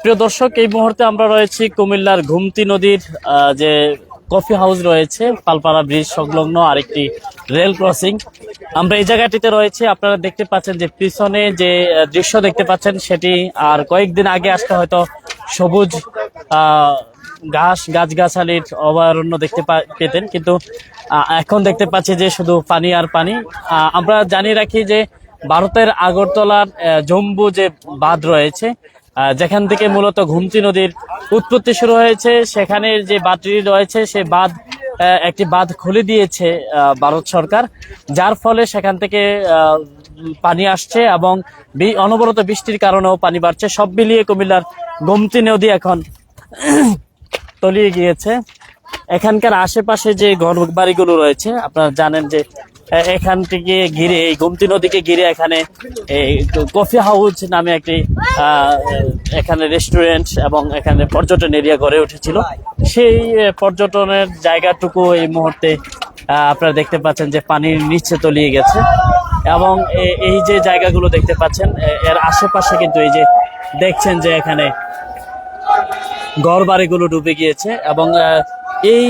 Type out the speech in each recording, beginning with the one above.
প্রিয় দর্শক, এই মুহূর্তে আমরা রয়েছি কুমিল্লার ঘুমতি নদীর যে কফি হাউস রয়েছে, পালপাড়া ব্রিজ সংলগ্ন আরেকটি রেল ক্রসিং। আমরা এই জায়গাটিতে রয়েছে। আপনারা দেখতে পাচ্ছেন যে পিছনে যে দৃশ্য দেখতে পাচ্ছেন, সেটি আর কয়েকদিন আগে আসলে হয়তো সবুজ ঘাস, গাছগাছালির অভয়ারণ্য দেখতে পেতেন। কিন্তু এখন দেখতে পাচ্ছি যে শুধু পানি আর পানি। আমরা জানিয়ে রাখি যে ভারতের আগরতলার জম্বু যে বাঁধ রয়েছে যেখান থেকে মূলত ঘুমতি নদীর উৎপত্তি শুরু হয়েছে, সেখানে যে বাঁধটি রয়েছে, সে বাঁধ একটি বাঁধ খুলে দিয়েছে ভারত সরকার, যার ফলে সেখান থেকে পানি আসছে এবং অনবরত বৃষ্টির কারণেও পানি বাড়ছে। সব মিলিয়ে কুমিল্লার গোমতী নদী এখন তলিয়ে গিয়েছে। এখানকার আশেপাশে যে ঘর বাড়িগুলো রয়েছে, আপনারা জানেন যে এখান থেকে ঘিরে, এই গোমতী নদীকে ঘিরে এখানে কফি হাউস নামে একটি এখানে রেস্টুরেন্ট এবং এখানে পর্যটন এরিয়া গড়ে উঠেছিল। সেই পর্যটনের জায়গাটুকু এই মুহূর্তে আপনারা দেখতে পাচ্ছেন যে পানির নিচে তলিয়ে গেছে এবং এই যে জায়গাগুলো দেখতে পাচ্ছেন এর আশেপাশে কিন্তু এই যে দেখছেন যে এখানে ঘর বাড়িগুলো ডুবে গিয়েছে এবং এই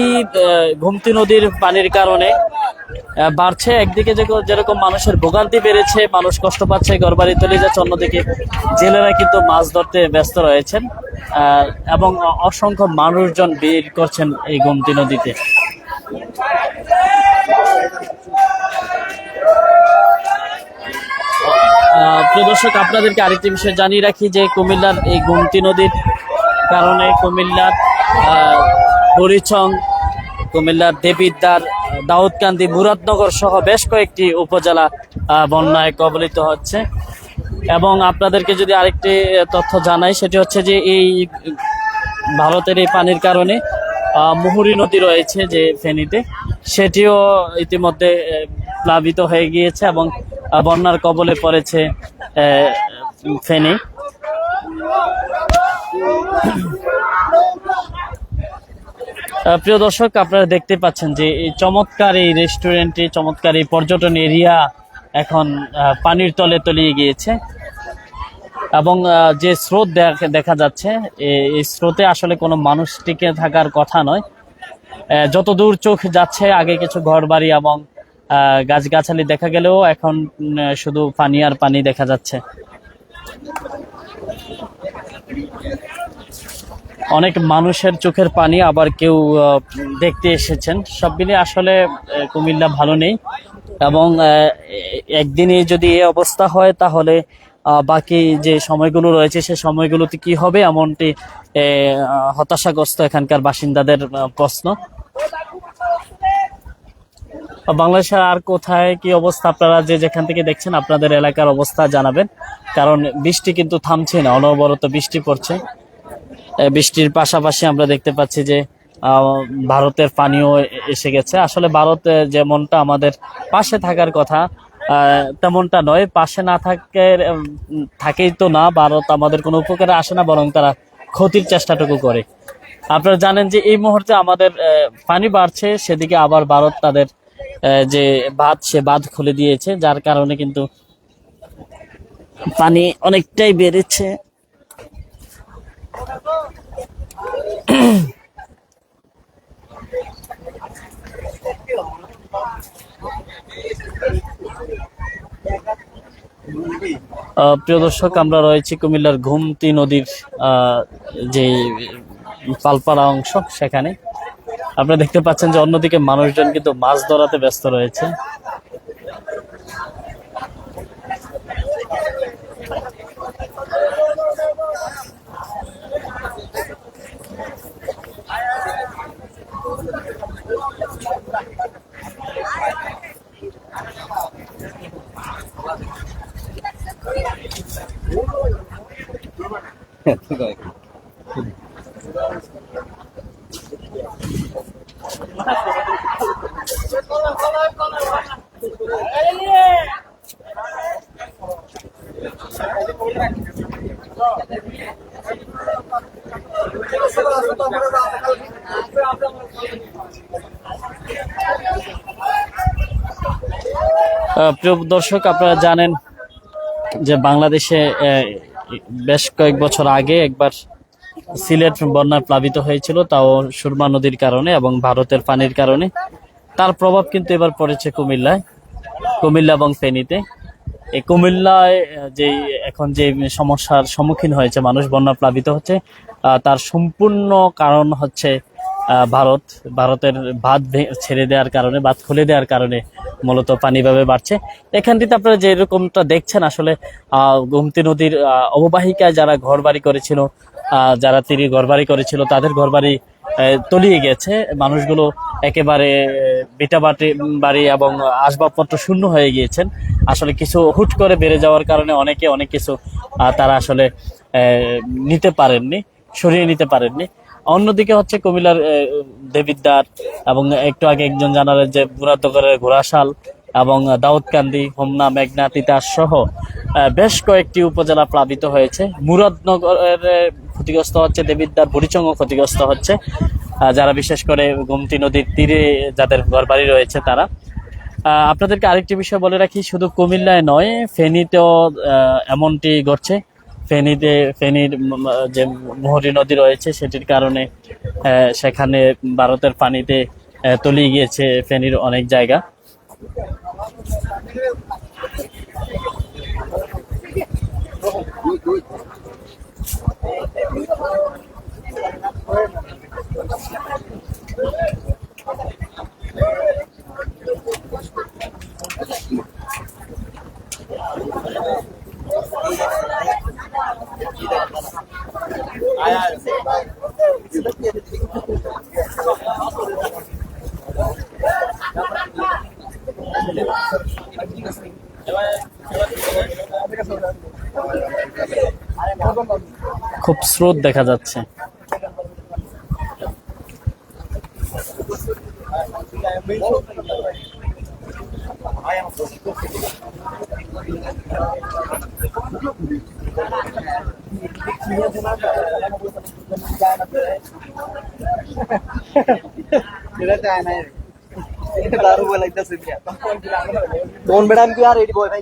গোমতী নদীর পানির কারণে বাড়ছে। একদিকে যেরকম মানুষের ভোগান্তি বেড়েছে, মানুষ কষ্ট পাচ্ছে ঘর বাড়ি তলে যাচ্ছে, অন্যদিকে জেলেরা কিন্তু মাছ ধরতে ব্যস্ত রয়েছেন। এবং অসংখ্য মানুষজন ভিড় করছেন এই গোমতী নদীতে। প্রিয় দর্শক, আপনাদেরকে আরেকটি বিষয় জানিয়ে রাখি যে কুমিল্লার এই গোমতী নদীর কারণে কুমিল্লার হরিচং, কুমিল্লার দেবিদ্বার দাউদকান্দি মুরাদনগর সহ বেশ কয়েকটি উপজেলা বন্যায় কবলিত হচ্ছে। এবং আপনাদেরকে যদি আরেকটি তথ্য জানাই, সেটি হচ্ছে যে এই ভারতের এই পানির কারণে মুহুরী নদী রয়েছে যে ফেনীতে, সেটিও ইতিমধ্যে প্লাবিত হয়ে গিয়েছে এবং বন্যার কবলে পড়েছে ফেনী। প্রিয় দর্শক, আপনারা দেখতে পাচ্ছেন যে এই চমৎকার এই রেস্টুরেন্টে চমৎকার এই পর্যটন এরিয়া এখন পানির তলে তলিয়ে গিয়েছে। এবং যে স্রোত দেখ- যাচ্ছে এই স্রোতে আসলে কোনো মানুষ টিকে থাকার কথা নয়। যত দূর চোখ যাচ্ছে, আগে কিছু ঘর বাড়ি এবং গাছগাছালি দেখা গেলেও এখন শুধু পানি আর পানি দেখা যাচ্ছে। অনেক মানুষের চোখের পানি আবার কেউ দেখতে এসেছেন। সব মিলিয়ে আসলে কুমিল্লা ভালো নেই। এবং একদিনে যদি এই অবস্থা হয় তাহলে বাকি যে সময়গুলো রয়েছে সে সময়গুলোতে কি হবে এমনটি হতাশাগ্রস্ত এখানকার বাসিন্দাদের প্রশ্ন। বাংলাদেশের আর কোথায় কি অবস্থা আপনারা যে যেখান থেকে দেখছেন আপনাদের এলাকার অবস্থা জানাবেন। কারণ বৃষ্টি কিন্তু থামছে না অনবরত বৃষ্টি পড়ছে। এ, বৃষ্টির পাশাপাশি আমরা দেখতে পাচ্ছি যে ভারতের পানিও এসে গেছে। আসলে ভারত যেমনটা আমাদের পাশে থাকার কথা তেমনটা নয়। পাশে না থাকে থাকেই তো না। ভারত আমাদের কোনো উপকারে আসে না, বরং তারা ক্ষতির চেষ্টাটুকু করে। আপনারা জানেন যে এই মুহূর্তে আমাদের পানি বাড়ছে। সেদিকে আবার ভারত তাদের যে বাঁধ, সে বাঁধ খুলে দিয়েছে, যার কারণে কিন্তু পানি অনেকটাই বেড়েছে। প্রিয় দর্শক, আমরা রয়েছি কুমিল্লার ঘুমতি নদীর যে পালপাড়া অংশ, সেখানে। আপনারা দেখতে পাচ্ছেন যে অন্যদিকে মানুষজন কিন্তু মাছ ধরাতে ব্যস্ত রয়েছে। প্রিয় দর্শক, আপনারা জানেন যে বাংলাদেশে বেশ কয়েক বছর আগে একবার সিলেট বন্যায় প্লাবিত হয়েছিল, তাও সুরমা নদীর কারণে এবং ভারতের পানির কারণে। তার প্রভাব কিন্তু এবার পড়েছে কুমিল্লায়, কুমিল্লা এবং ফেনীতে। এই কুমিল্লায় যে এখন যে সমস্যার সম্মুখীন হয়েছে মানুষ বন্যা প্লাবিত হচ্ছে তার সম্পূর্ণ কারণ হচ্ছে ভারত। ভারতের বাঁধ ছেড়ে দেওয়ার কারণে, বাঁধ খুলে দেওয়ার কারণে মূলত পানি ভাবে বাড়ছে। এখানটিতে আপনারা যে এরকমটা দেখছেন, আসলে গোমতী নদীর অববাহিকায় যারা ঘর বাড়ি করেছিল যারা তিনি ঘর বাড়ি করেছিল, তাদের ঘর বাড়ি তলিয়ে গেছে। মানুষগুলো একেবারে বিটা বাটি বাড়ি এবং আসবাবপত্র শূন্য হয়ে গিয়েছেন। আসলে কিছু হুট করে বেড়ে যাওয়ার কারণে অনেকে অনেক কিছু তারা আসলে নিতে পারেননি, সরিয়ে নিতে পারেননি। অন্যদিকে হচ্ছে কুমিল্লার দেবিদ্বার এবং একটু আগে একজন জানালেন যে বুড়াদগরের ঘোড়াশাল এবং দাউদকান্দি হোমনা, মেঘনা, তিতাস সহ বেশ কয়েকটি উপজেলা প্লাবিত হয়েছে। মুরাদনগরের ক্ষতিগ্রস্ত হচ্ছে দেবিদ্বার বুড়িচঙ্গ ক্ষতিগ্রস্ত হচ্ছে। যারা বিশেষ করে গোমতী নদীর তীরে যাদের ঘরবাড়ি রয়েছে তারা। আপনাদেরকে আরেকটি বিষয় বলে রাখি, শুধু কুমিল্লায় নয়, ফেনীতেও এমনটি ঘটছে। ফেনীতে, ফেনীর যে মোহরী নদী রয়েছে, সেটির কারণে সেখানে ভারতের পানিতে তলিয়ে গিয়েছে ফেনীর অনেক জায়গা। Bueno. খুব স্রোত দেখা যাচ্ছে फोन बेटा इनकी यार एडी बॉय भाई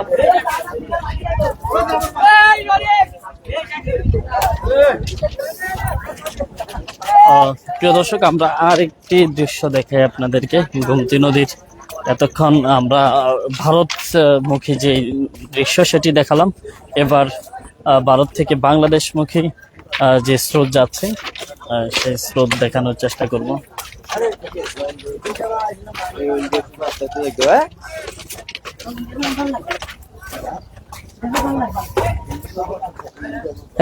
প্রিয় দর্শক, আমরা আরেকটি দৃশ্য দেখাই আপনাদেরকে। গোমতী নদীর এতক্ষণ আমরা ভারতমুখী যে দৃশ্য, সেটি দেখালাম। এবার ভারত থেকে বাংলাদেশমুখী যে স্রোত যাচ্ছে সেই স্রোত দেখানোর চেষ্টা করব।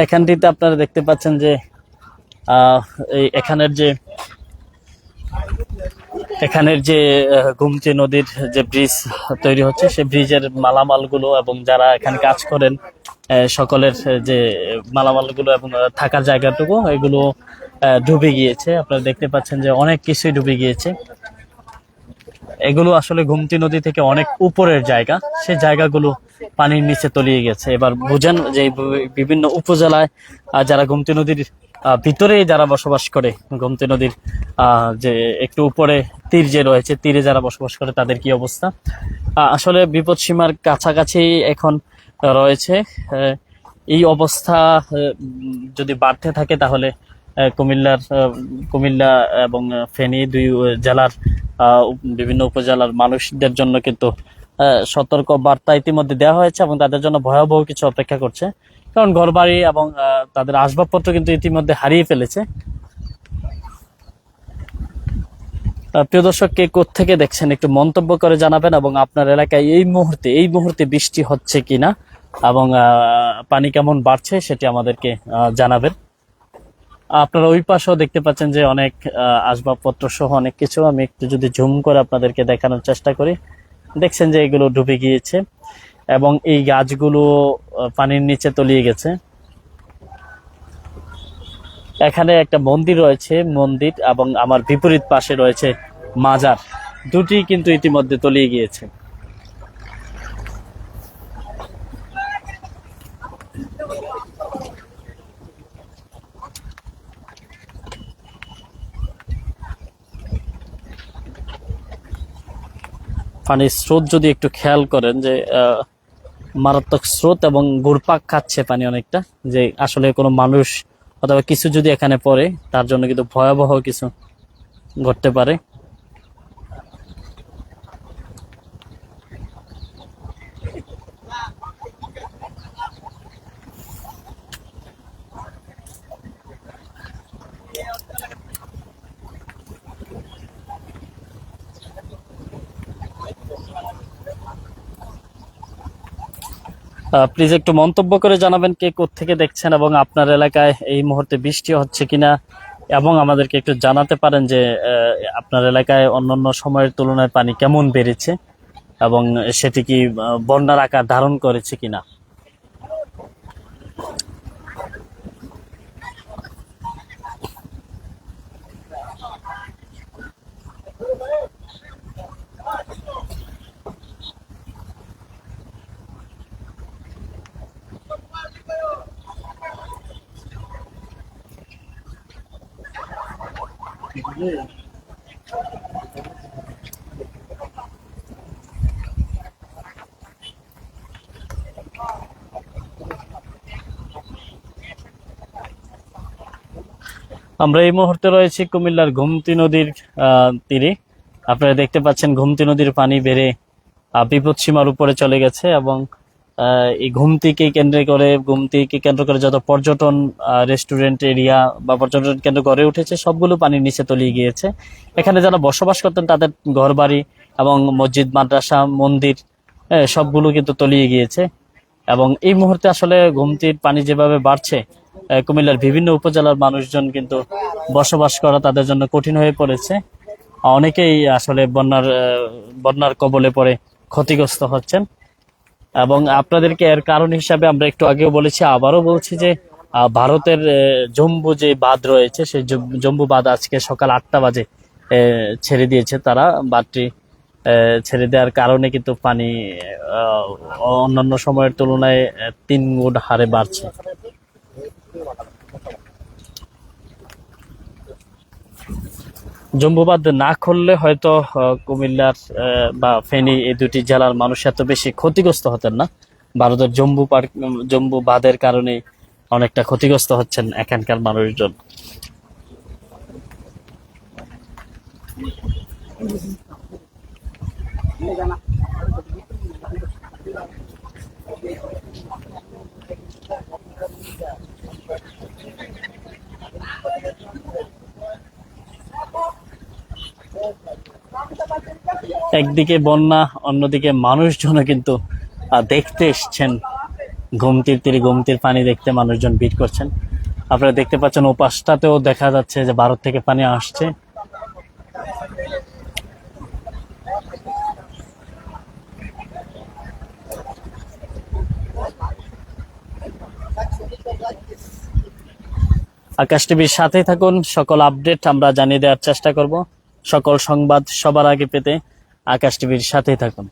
এখানটিতে আপনারা দেখতে পাচ্ছেন যে এখানের যে এখানের যে গুমতি নদীর যে ব্রিজ তৈরি হচ্ছে সে ব্রিজের মালামালগুলো এবং যারা এখানে কাজ করেন সকলের যে মালামালগুলো এবং থাকার জায়গাটুকু, এগুলো ডুবে গিয়েছে। আপনারা দেখতে পাচ্ছেন যে অনেক কিছুই ডুবে গিয়েছে। এগুলো আসলে গুমতি নদী থেকে অনেক উপরের জায়গা। সেই জায়গাগুলো পানির নিচে তলিয়ে গেছে। এবার বুঝেন যে বিভিন্ন উপজেলায় যারা গুমতি নদীর ভিতরে যারা বসবাস করে গোমতী নদীর যে একটু উপরে তীর যে রয়েছে, তীরে যারা বসবাস করে তাদের কি অবস্থা? আসলে বিপদ সীমার কাছাকাছি এখন রয়েছে। এই অবস্থা যদি বাড়তে থাকে তাহলে কুমিল্লার কুমিল্লা এবং ফেনী দুই জেলার বিভিন্ন উপজেলার মানুষদের জন্য কিন্তু সতর্ক বার্তা ইতিমধ্যে দেওয়া হয়েছে এবং তাদের জন্য ভয়াবহ কিছু অপেক্ষা করছে। কারণ ঘরবাড়ি এবং তাদের আসবাবপত্র কিন্তু ইতিমধ্যে হারিয়ে ফেলেছে। প্রিয় দর্শক, কে থেকে দেখছেন একটু মন্তব্য করে জানাবেন এবং আপনার এলাকায় এই মুহূর্তে এই মুহূর্তে বৃষ্টি হচ্ছে কিনা এবং পানি কেমন বাড়ছে সেটি আমাদেরকে জানাবেন। আপনারা ওই পাশেও দেখতে পাচ্ছেন যে অনেক আসবাবপত্র সহ অনেক কিছু। আমি একটু যদি ঝুম করে আপনাদেরকে দেখানোর চেষ্টা করি। দেখছেন যে এগুলো ডুবে গিয়েছে। এবং এই গাছগুলো পানির নিচে তলিয়ে গেছে। এখানে একটা মন্দির রয়েছে, মন্দির এবং আমার বিপরীত পাশে রয়েছে মাজার। দুটি কিন্তু ইতিমধ্যে তলিয়ে গিয়েছে। পানির স্রোত যদি একটু খেয়াল করেন যে মারাত্মক স্রোত এবং ঘুরপাক খাচ্ছে পানি অনেকটা, যে আসলে কোনো মানুষ অথবা কিছু যদি এখানে পড়ে, তার জন্য কিন্তু ভয়াবহ কিছু ঘটতে পারে। প্লিজ একটু মন্তব্য করে জানাবেন কে থেকে দেখছেন এবং আপনার এলাকায় এই মুহূর্তে বৃষ্টি হচ্ছে কিনা এবং আমাদেরকে একটু জানাতে পারেন যে আপনার এলাকায় অন্যান্য সময়ের তুলনায় পানি কেমন বেড়েছে এবং সেটি কি বন্যার আকার ধারণ করেছে কিনা। আমরা এই মুহূর্তে রয়েছি কুমিল্লার ঘুমতি নদীর তীরে। আপনারা দেখতে পাচ্ছেন ঘুমতি নদীর পানি বেড়ে আহ, বিপদসীমার উপরে চলে গেছে এবং এই ঘুমতিকে কেন্দ্র করে, ঘুমতিকে কেন্দ্র করে যত পর্যটন রেস্টুরেন্ট এরিয়া বা পর্যটন কেন্দ্র গড়ে উঠেছে, সবগুলো পানির নিচে তলিয়ে গিয়েছে। এখানে যারা বসবাস করতেন, তাদের ঘরবাড়ি এবং মসজিদ, মাদ্রাসা, মন্দির সবগুলো কিন্তু তলিয়ে গিয়েছে। এবং এই মুহূর্তে আসলে ঘুমতির পানি যেভাবে বাড়ছে কুমিল্লার বিভিন্ন উপজেলার মানুষজন কিন্তু বসবাস করা তাদের জন্য কঠিন হয়ে পড়েছে। অনেকেই আসলে বন্যার বন্যার কবলে পড়ে ক্ষতিগ্রস্ত হচ্ছেন। এবং আপনাদেরকে এর কারণ হিসাবে আমরা একটু আগেও বলেছি, আবারও বলছি যে ভারতের জম্বু যে বাঁধ রয়েছে, সেই জম্বু বাঁধ আজকে সকাল আটটা বাজে ছেড়ে দিয়েছে তারা। বাঁধটি ছেড়ে দেওয়ার কারণে কিন্তু পানি অন্যান্য সময়ের তুলনায় তিন গুণ হারে বাড়ছে। জম্বুবাদ না খুললে হয়তো কুমিল্লার বা ফেনী এই দুটি জেলার মানুষ এত বেশি ক্ষতিগ্রস্ত হতেন না। ভারতের জম্বু পার্ক জম্বু বাঁধের কারণে অনেকটা ক্ষতিগ্রস্ত হচ্ছেন এখানকার মানুষজন। একদিকে বন্যা, অন্যদিকে মানুষজনও কিন্তু দেখতে এসছেন। ঘুমতির তীরে ঘুমতির পানি দেখতে মানুষজন ভিড় করছেন। আপনারা দেখতে পাচ্ছেন ও পাশটাতেও দেখা যাচ্ছে যে ভারত থেকে পানি আসছে। আকাশ টিভির সাথেই থাকুন, সকল আপডেট আমরা জানিয়ে দেওয়ার চেষ্টা করব। সকল সংবাদ সবার আগে পেতে আকাশ টিভির সাথেই থাকুন।